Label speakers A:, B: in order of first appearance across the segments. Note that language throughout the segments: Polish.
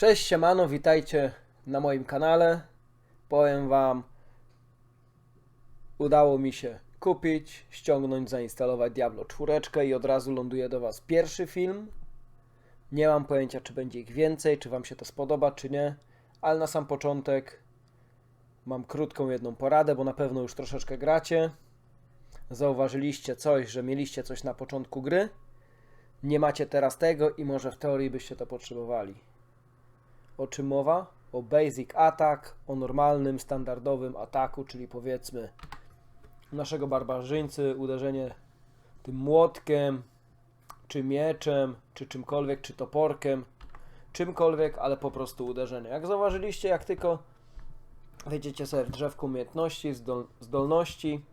A: Cześć siemano, witajcie na moim kanale. Powiem wam, udało mi się kupić, ściągnąć, zainstalować Diablo 4 i od razu ląduje do was pierwszy film. Nie mam pojęcia, czy będzie ich więcej, czy wam się to spodoba, czy nie, ale na sam początek mam krótką jedną poradę, bo na pewno już troszeczkę gracie. Zauważyliście coś, że mieliście coś na początku gry. Nie macie teraz tego i może w teorii byście to potrzebowali. O czym mowa? O basic attack, o normalnym, standardowym ataku, czyli powiedzmy naszego barbarzyńcy, uderzenie tym młotkiem, czy mieczem, czy czymkolwiek, czy toporkiem, czymkolwiek, ale po prostu uderzenie. Jak zauważyliście, jak tylko wejdziecie sobie w drzewku umiejętności, zdol- zdolności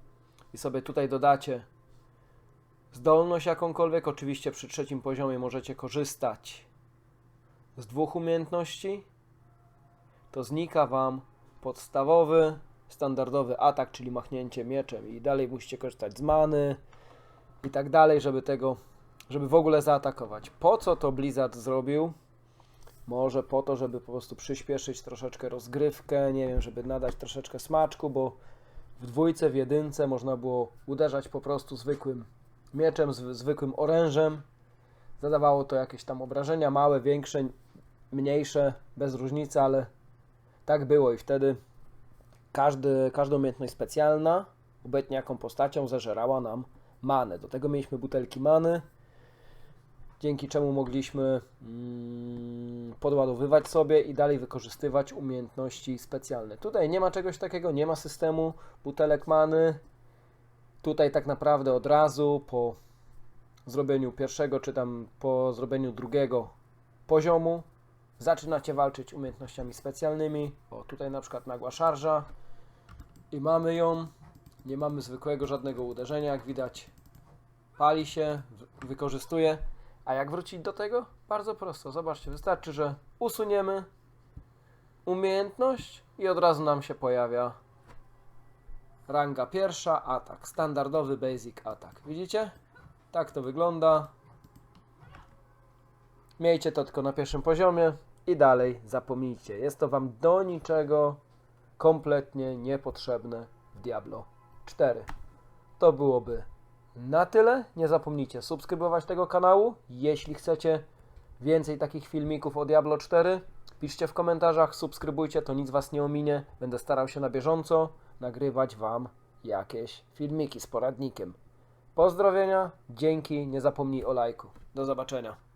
A: i sobie tutaj dodacie zdolność jakąkolwiek, oczywiście przy trzecim poziomie możecie korzystać z dwóch umiejętności, to znika Wam podstawowy, standardowy atak, czyli machnięcie mieczem i dalej musicie korzystać z many i tak dalej, żeby tego, żeby w ogóle zaatakować. Po co to Blizzard zrobił? Może po to, żeby po prostu przyspieszyć troszeczkę rozgrywkę, nie wiem, żeby nadać troszeczkę smaczku, bo w dwójce, w jedynce można było uderzać po prostu zwykłym mieczem, zw- zwykłym orężem. Zadawało to jakieś tam obrażenia, małe, większe, mniejsze, bez różnicy, ale tak było i wtedy każdy, każda umiejętność specjalna, obecnie jaką postacią, zażerała nam manę. Do tego mieliśmy butelki many, dzięki czemu mogliśmy mm, podładowywać sobie i dalej wykorzystywać umiejętności specjalne. Tutaj nie ma czegoś takiego, nie ma systemu butelek many. Tutaj tak naprawdę od razu po zrobieniu pierwszego, czy tam po zrobieniu drugiego poziomu zaczynacie walczyć umiejętnościami specjalnymi. O, tutaj na przykład nagła szarża i mamy ją. Nie mamy zwykłego żadnego uderzenia, jak widać. Pali się, wykorzystuje. A jak wrócić do tego? Bardzo prosto. Zobaczcie, wystarczy, że usuniemy umiejętność i od razu nam się pojawia ranga pierwsza, atak. Standardowy basic atak. Widzicie? Tak to wygląda. Miejcie to tylko na pierwszym poziomie i dalej zapomnijcie. Jest to Wam do niczego kompletnie niepotrzebne w Diablo 4. To byłoby na tyle. Nie zapomnijcie subskrybować tego kanału. Jeśli chcecie więcej takich filmików o Diablo 4, piszcie w komentarzach, subskrybujcie, to nic Was nie ominie. Będę starał się na bieżąco nagrywać Wam jakieś filmiki z poradnikiem. Pozdrowienia, dzięki, nie zapomnij o lajku. Do zobaczenia.